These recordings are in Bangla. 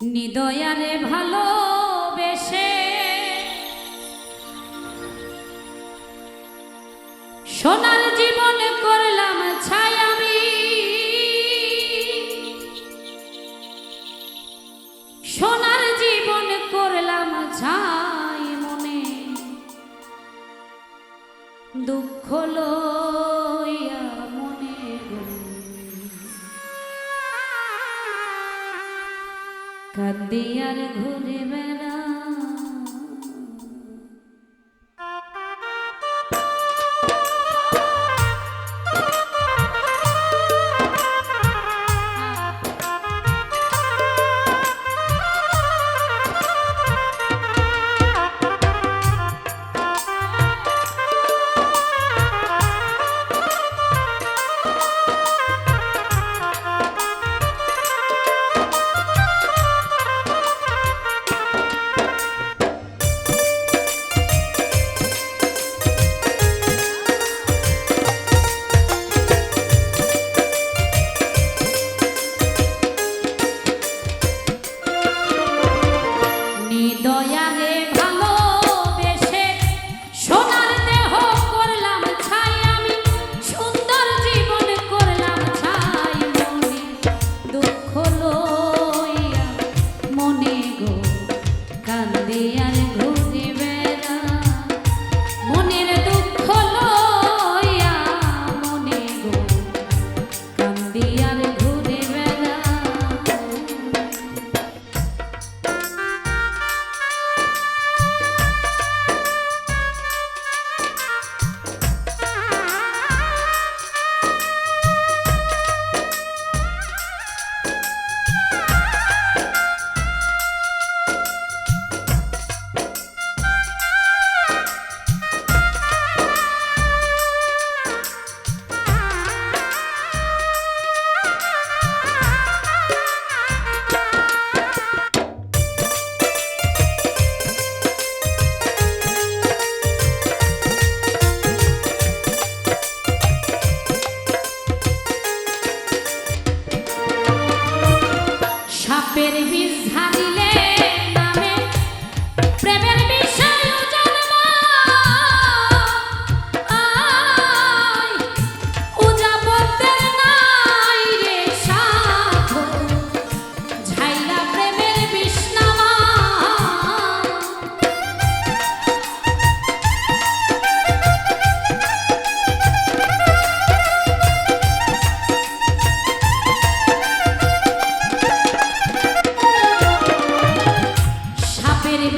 নিদয়ারে ভালোবেসে সোনার জীবন করলাম ছাই আমি সোনার জীবন করলাম ছাই মনে। দুঃখ লোক কান্দিয়ার ঘুরে বেড়া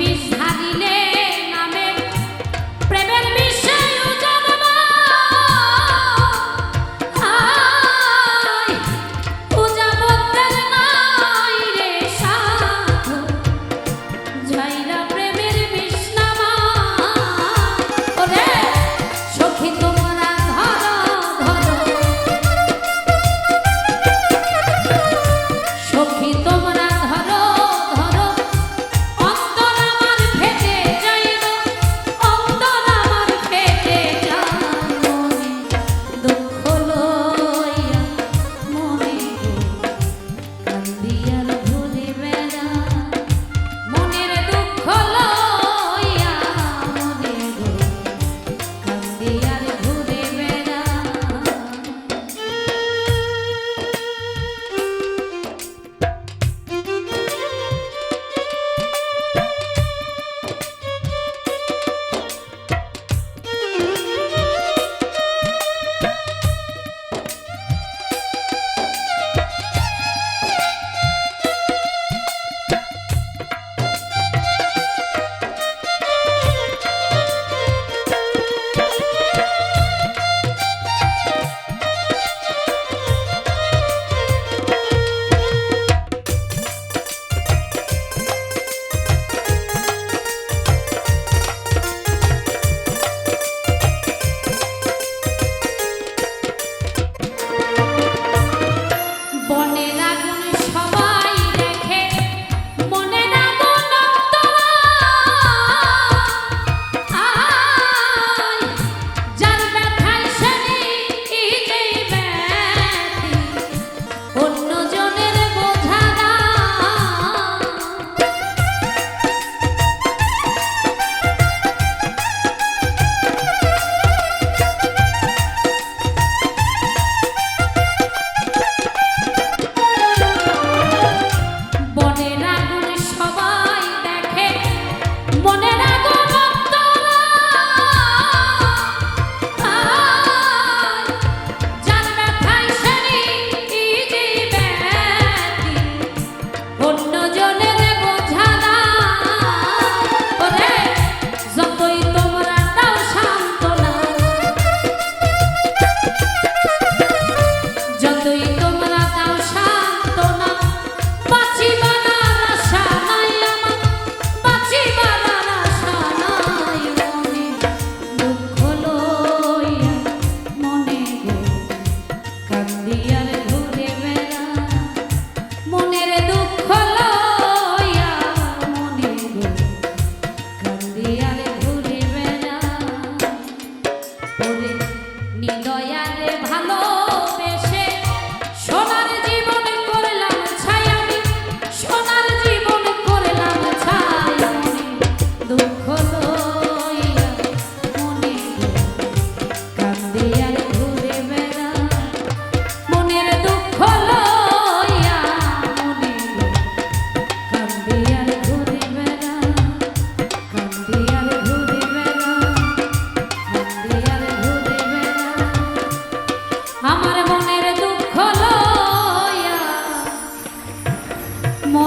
is having it.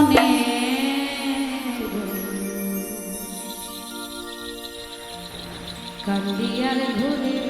মনে কান্দিয়ার ঘুরে